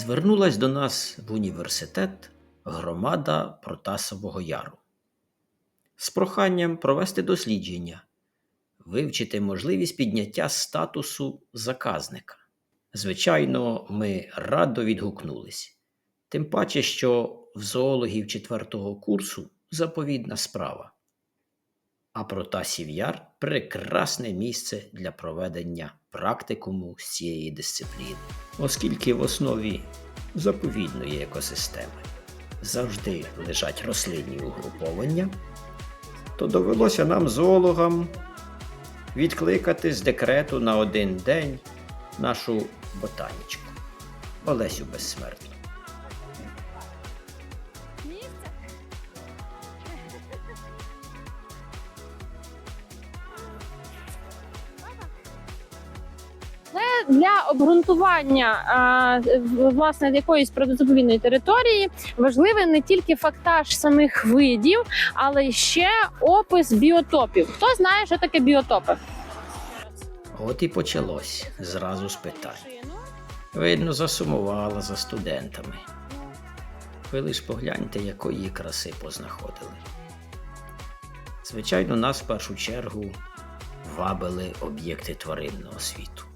Звернулась до нас в університет громада Протасового Яру з проханням провести дослідження, вивчити можливість підняття статусу заказника. Звичайно, ми радо відгукнулись. Тим паче, що в зоологів четвертого курсу заповідна справа. А Протасів Яр прекрасне місце для проведення практикуму з цієї дисципліни, оскільки в основі заповідної екосистеми завжди лежать рослинні угруповання, то довелося нам зоологам відкликати з декрету на один день нашу ботанічку Олесю Безсмертну. Для обґрунтування власне якоїсь природозаповідної території важливий не тільки фактаж самих видів, але ще опис біотопів. Хто знає, що таке біотопи? От і почалось зразу з питань. Видно, засумувала за студентами. Ви лиш погляньте, якої краси познаходили. Звичайно, нас в першу чергу вабили об'єкти тваринного світу.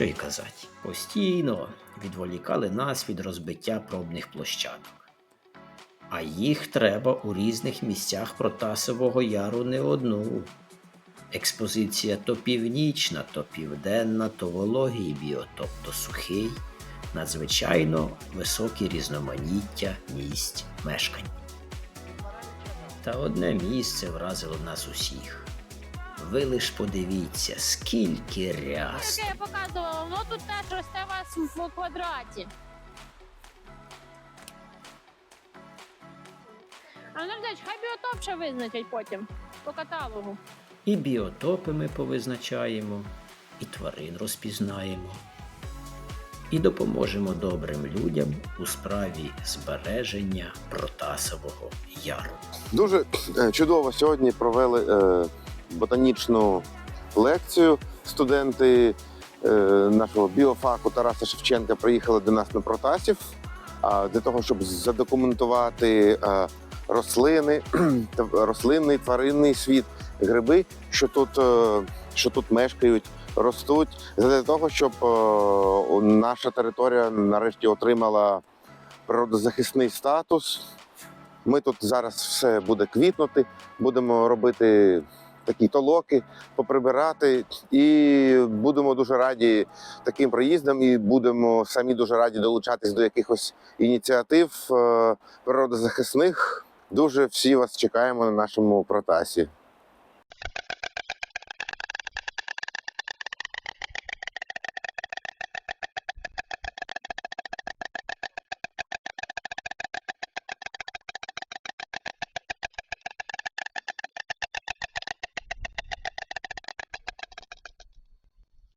Що й казати, постійно відволікали нас від розбиття пробних площадок. А їх треба у різних місцях Протасового яру не одну. Експозиція то північна, то південна, то вологий біотоп, то сухий, надзвичайно високі різноманіття місць мешкань. Та одне місце вразило нас усіх. Ви лиш подивіться, скільки. Яке я показувала, воно тут теж росте у вас в квадраті. А ну, Ждач, хай біотоп ще визначать потім по каталогу. І біотопи ми повизначаємо, і тварин розпізнаємо, і допоможемо добрим людям у справі збереження Протасового яру. Дуже е, чудово сьогодні провели е, ботанічну лекцію. Студенти е, нашого біофаку Тараса Шевченка приїхали до нас на Протасів для того, щоб задокументувати е, рослини, рослинний тваринний світ, гриби, що тут, е, що тут мешкають, ростуть, для того, щоб наша територія нарешті отримала природозахисний статус. Ми тут зараз все буде квітнути, будемо робити такі толоки, поприбирати, і будемо дуже раді таким приїздам, і будемо самі дуже раді долучатись до якихось ініціатив е, природозахисних. Дуже всі вас чекаємо на нашому протасі.